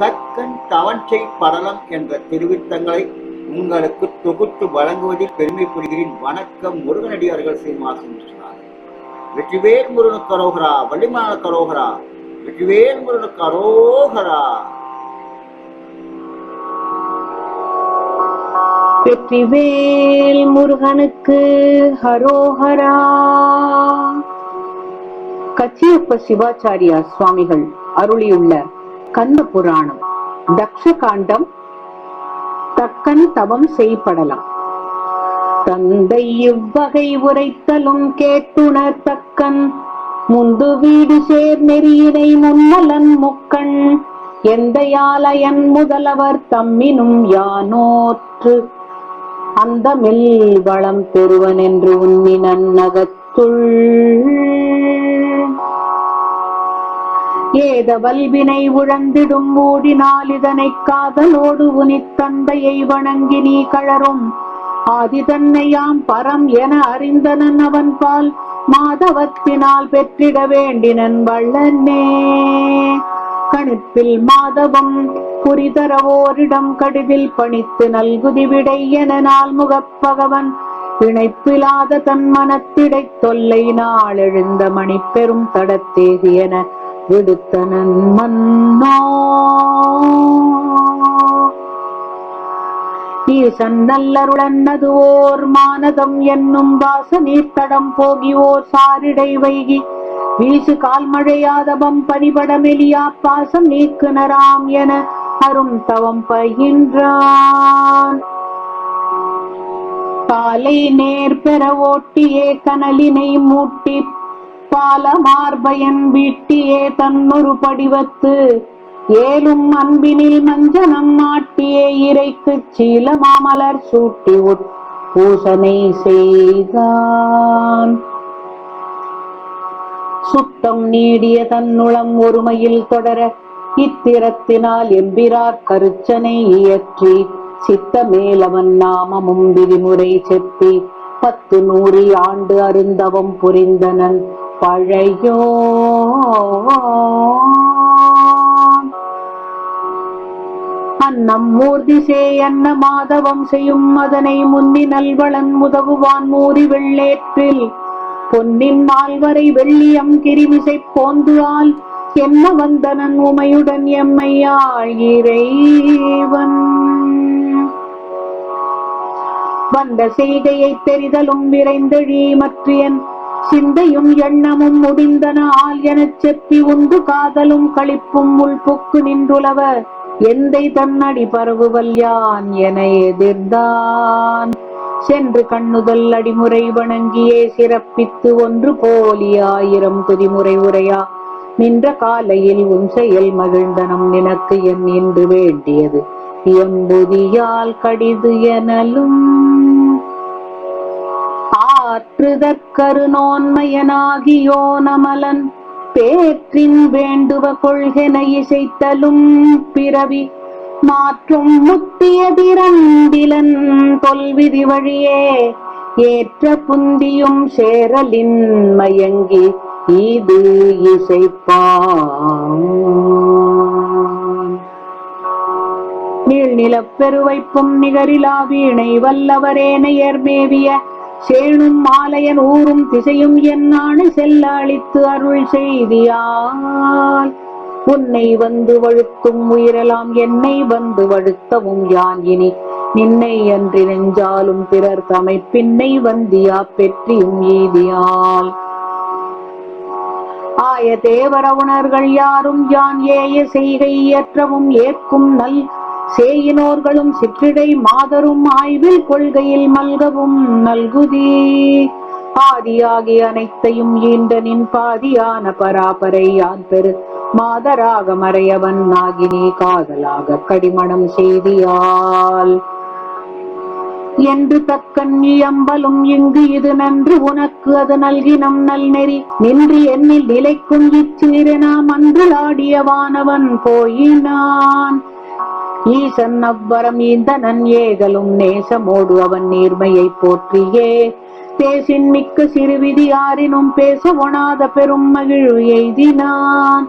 தக்கன் தவஞ்சை படலம் என்ற திருவித்தங்களை உங்களுக்கு தொகுத்து வழங்குவதில் பெருமை புரிகிறேன். வணக்கம் முருகனடியார்கள் சீமாசன் விஸ்வநாதன் வெற்றிவேல் முருகனுக்கு அரோகரா வள்ளிமான கரோகரா வெற்றிவேல் முருகனுக்கு அரோகரா. வெற்றிவேல் முருகனுக்கு ஹரோஹரா கச்சியப்ப சிவாச்சாரியா சுவாமிகள் அருளியுள்ள கந்த புராணம் தக்ஷ காண்டம் தக்கன் தவம் செய்படலாம். தந்தை இவ்வகை உரைத்தலும் கேட்டுணர் தக்கன். முந்து வீடு சேர் நெறியினை முன்னலன் முக்கண் எந்த யாலயன் முதலவர் தம்மினும் யானோற்று. அந்த மெல் வளம் பெறுவன் என்று உன்னி நகத்துள் ஏத வல்வினை உழந்திடும் மூடினால் இதனை காதலோடு உனித் தந்தையை வணங்கி நீ கழறும். ஆதி தன்னையாம் பரம் என அறிந்தனன் அவன் பால் மாதவத்தினால் பெற்றிட வேண்டினன் வள்ளனே கணுப்பில் மாதவம் புரிதரவோரிடம் கடிதில் பணித்து நல்குதி விடை என நாள் முகப்பகவன் இணைப்பிலாத தன் மனத்திடை தொல்லை நாள் எழுந்த மணி பெரும் தடத்தேதி என விடுத்தனன் மன்னோ ஈசன் நல்லருளன்னது ஓர் மானதம் என்னும் வாச நீர்த்தடம் போகி ஓர் சாரிடை வைகி. வீசு கால்மழையாதபம் பனிபடமெலியா பாசம் நீக்குனராம் என அரும் தவம் பயின்றான். காலை நேர் பெற ஓட்டியே கனலினை மூட்டி பாலமார்பயன் வீட்டியே தன்னொரு படிவத்து. ஏலும் அன்பினில் மஞ்சனம் மாட்டியே இறைக்கு சீல மாமலர் சூட்டி உட் பூசனை செய்தான். சுத்தம் நீடிய தன்னுளம் ஒருமையில் தொடர இத்திரத்தினால் எம்பிரார் கருச்சனை இயற்றி சித்த மேலவன் நாமமும் விதிமுறை செப்பி பத்து நூறு ஆண்டு அருந்தவம் புரிந்தனன். பழையோ? அன்னம் மூர்திசே அன்ன மாதவம் செய்யும் அதனை முன்னி நல்வளன் உதவுவான் மூறி வெள்ளேற்றில். பொன்னின் மால்வரை வெள்ளியம் கிரிமிசை போந்து என்ன வந்தனன் உமையுடன் எம்மையாள் இறைவன்? வந்த செய்கையை தெரிதலும் விரைந்தழி மற்றியன். சிந்தையும் எண்ணமும் முடிந்தன. ஆள் எனச் செப்பி உண்டு காதலும் களிப்பும் உள்புக்கு நின்றுளவ. எந்தை தன்னடி பரவுவல் யான் என எதிர்தான் சென்று கண்ணுதல் அடிமுறை வணங்கியே சிறப்பித்து ஒன்று போலி ஆயிரம் குதிமுறை உரையா. நின்ற காலையில் உன் செயல் மகிழ்ந்தனம் நினக்கு என் இன்று வேண்டியது. எம்புதியால் கடிது எனலும் ஆற்றுதற்கருணோன்மையனாகியோ நமலன் பேற்றின் வேண்டுவ கொள்கென இசைத்தலும் பிறவி மாற்றும் முத்தியதிரண்டிலன் தொல்விதி வழியே ஏற்ற புந்தியும் சேரலின் மயங்கி இது இசைப்பான். நீழ்நிலப் பெருவைப்பும் நிகரிலா வீணை வல்லவரேனையர் மேவிய சேணும் மாலையன் ஊரும் திசையும் என்னானு செல்லாளித்து அருள் செய்தியால். உன்னை வந்து வழுத்தும் உயிரலாம் என்னை வந்து வழுத்தவும் யான் இனி. நின்னை அன்றி நெஞ்சாலும் பிறர் தமை பின்னை வந்தியா பெற்றியும் ஈதியால் ஆய தேவர உணர்கள் யாரும் யான் ஏய செய்கை ஏற்றவும் ஏற்கும் நல் சேயினோர்களும் சிற்றிடை மாதரும் ஆய்வில் கொள்கையில் மல்கவும் நல்குதி. ஆதியாகி அனைத்தையும் ஈண்ட நின் பாதியான பராபரை யான் பெரு. மாதராக மறையவன் நாகினி காதலாக கடிமணம் செய்தியால் என்று தக்கன் இயம்பலும் இங்கு இது நன்று உனக்கு அது நல்கினம் நல் நெறி நின்று என்னில் நிலைக்கும் இச்சீரெனா மன்றுளாடிய வானவன் போயினான். ஈசன் அவ்வரம் ஈந்தனன் ஏகலும் நேசமோடு அவன் நீர்மையை போற்றியே. பேசின் மிக்க சிறுவிதி யாரினும் பேச ஒணாத பெரும் மகிழ்வு எய்தினான்.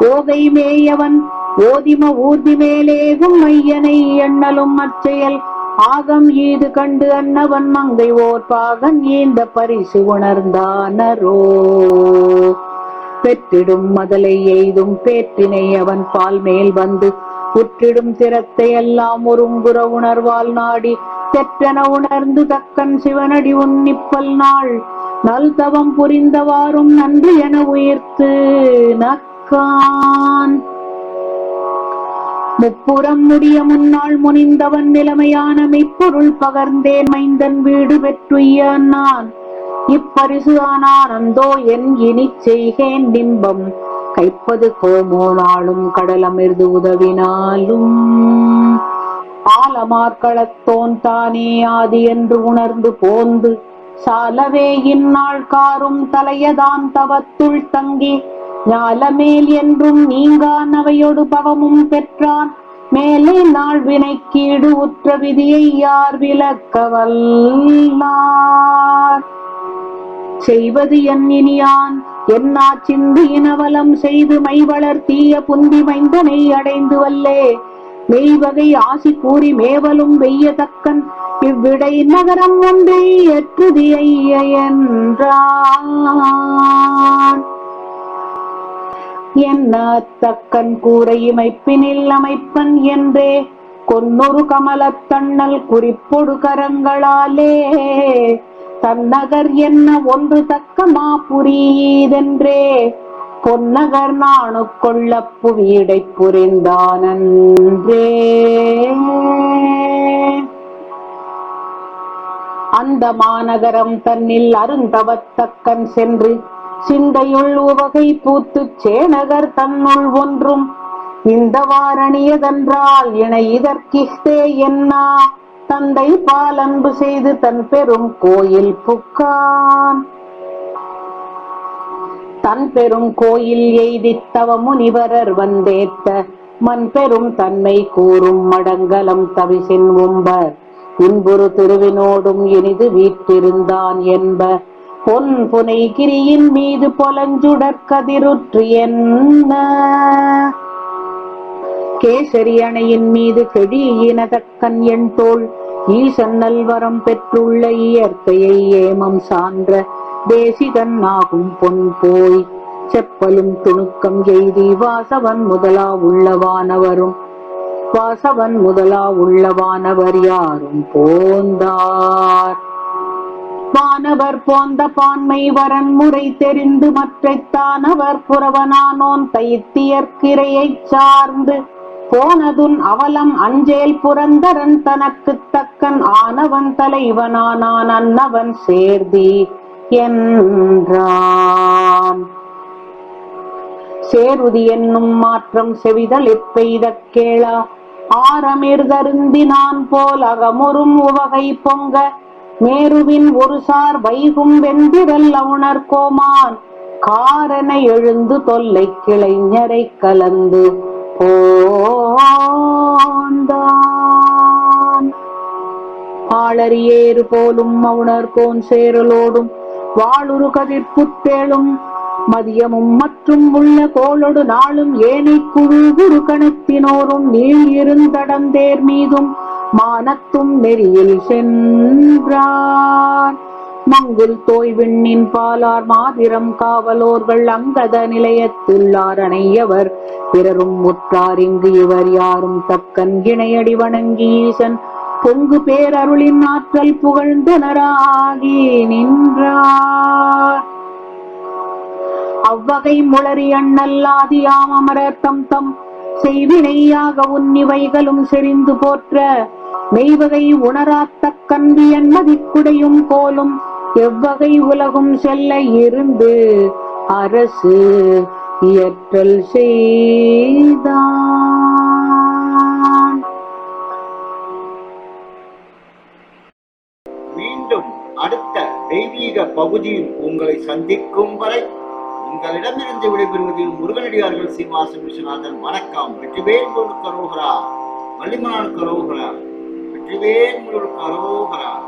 ஓகை மேயவன் ஓதிம ஊர்தி மேலேகும் மையனை எண்ணலும் அச்செயல். ஆகம் ஈது கண்டு அன்னவன் மங்கை ஓர் பாகன் ஈந்த பரிசு உணர்ந்தானரோ. பெற்றிடும் மதலை எய்தும் பேற்றினை அவன் பால் மேல் வந்து புற்றிடும் திறத்தை எல்லாம் ஒருங்குற உணர்வால் நாடி தெற்றன உணர்ந்து தக்கன் சிவனடி உன்னிப்பல் நாள். நல் தவம் புரிந்தவாறும் நன்று என உயிர்த்து நக்கான் முப்புறம் முடிய முன்னாள் முனிந்தவன் நிலைமையான மெய்ப்பொருள் பகர்ந்தேன் மைந்தன் வீடு பெற்றுய்ய நான் இப்பரிசு ஆனானந்தோ என் இனி செய்கேன் நிம்பம் கைப்பது கோமோனாலும் நாளும் உதவினாலும். ஆலமார்களத்தோன் தானே ஆதி என்று உணர்ந்து போந்து சாலவே இந்நாள் காரும் தலையதான் தவத்துள் தங்கி ஞாலமேல் என்றும் நீங்கான் அவையொடு பவமும் பெற்றான். மேலே நாள் வினைக்கீடு உற்ற விதியை யார் விளக்கவல்லார்? செய்வது என் இனியான் என்னா சிந்து இனவலம் செய்து மை வளர்த்திய புந்தி மைந்தனை அடைந்து வல்லே. மெய்வகை ஆசி கூறி மேவலும் வெய்யதக்கன் இவ்விடை நகரம் ஒன்றை எற்றுதி என்றான் என்ன தக்கன் கூரை இமைப்பினில் அமைப்பன் என்றே கொன்னொரு கமலத்தண்ணல் குறிப்பொடு கரங்களாலே. தன்னகர் என்ன ஒன்று தக்கமா புரியதென்றே பொன்னகர் நானு கொள்ள புவியடை புரிந்தானன்றே. அந்த மாநகரம் தன்னில் அருந்தவத்தக்கன் சென்று சிந்தையுள் உவகை பூத்துச் சேனகர் தன்னுள் ஒன்றும் இந்த வாரணியதென்றால் இணை இதற்கிஸ்தே என்ன? தந்தை பால் அன்பு செய்து தன் பெரும் கோயில் புக்கான். தன் பெரும் கோயில் எய்தித்தவ முனிவரர் வந்தேத்த மண் பெரும் தன்மை கூறும் மடங்கலம் தவிசின் உம்பர். இன்புறு திருவினோடும் இனிது வீற்றிருந்தான் என்ப பொன் புனை கிரியின் மீது பொலஞ்சுடற் கதிருற்று என்ன? கேசரி அணையின் மீது கெடியினதக்கன் என் தோள் ஈசன் நல்வரம் பெற்றுள்ள இயற்கையை ஏமம் சான்ற தேசிகன் ஆகும் பொன் போய். செப்பலும் துணுக்கம் எய்தி வாசவன் முதலா உள்ளவானவரும். வாசவன் முதலா உள்ளவானவர் யாரும் போந்தார். வானவர் போந்த பான்மை வரன் முறை தெரிந்து மற்றைத்தானவர் புறவனானோன் தைத்தியற்கிரையைச் சார்ந்து போனதுன் அவலம் அஞ்சேல் புரந்தரன் தனக்குத் தக்கன் ஆனவன் தலைவனானான் அன்னவன் சேர்தி என்றான். சேருதி என்னும் மாற்றம் செவிதலிற் பெய்தக் கேளா? ஆரமிர்தருந்தினான் போல் அகமுறும் உவகை பொங்க. மேருவின் ஒரு சார் வைகும் வெந்திரல் அவுணர்கோமான் காரனை எழுந்து தொல்லை கிளைஞரை கலந்து போந்தான் ஆளறியேறு போலும் மவுணர் கோன் சேரலோடும் வாளுரு கதிர் புத்தேளும் மதியமும் மற்றும் உள்ள கோளொடு நாளும் ஏனை குழு குரு கணத்தினோரும் நீள் இருந்தடந்தேர் மீதும் மானத்தும் நெறியில் சென்றார் மங்குல் தோய் விண்ணின் பாலார் மாதிரம் காவலோர்கள் அங்கத நிலையத்துள்ளார் அணையவர். பிறரும் முற்றார் இங்கு இவர் யாரும் தக்கன் இணையடி வணங்கி ஈசன். பொங்கு பேரருளின் ஆற்றல் புகழ்ந்தனராகி நின்றார். அவ்வகை முளறி அண்ணல்லாதியாம் அமரர் தம் தம். செய்வினையாக உன்னிவைகளும் செறிந்து போற்ற. மெய்வகை உணராத்த கல்வி என்மதிக்குடையும் கோலும். எவ்வகை உலகும் செல்ல இருந்து அரசு இயற்றல் செய்தான். மீண்டும் அடுத்த தெய்வீக பகுதியில் உங்களை சந்திக்கும் வரை உங்களிடமிருந்து விடைபெறுவதில் முருகனடியார்கள் சீனிவாசன் விஸ்வநாதன். வணக்கம். வெற்றிவேல் முருகன் கரோகரா. வள்ளிமலான் கரோகரா. வெற்றிவேல் முருகன் கரோகரா.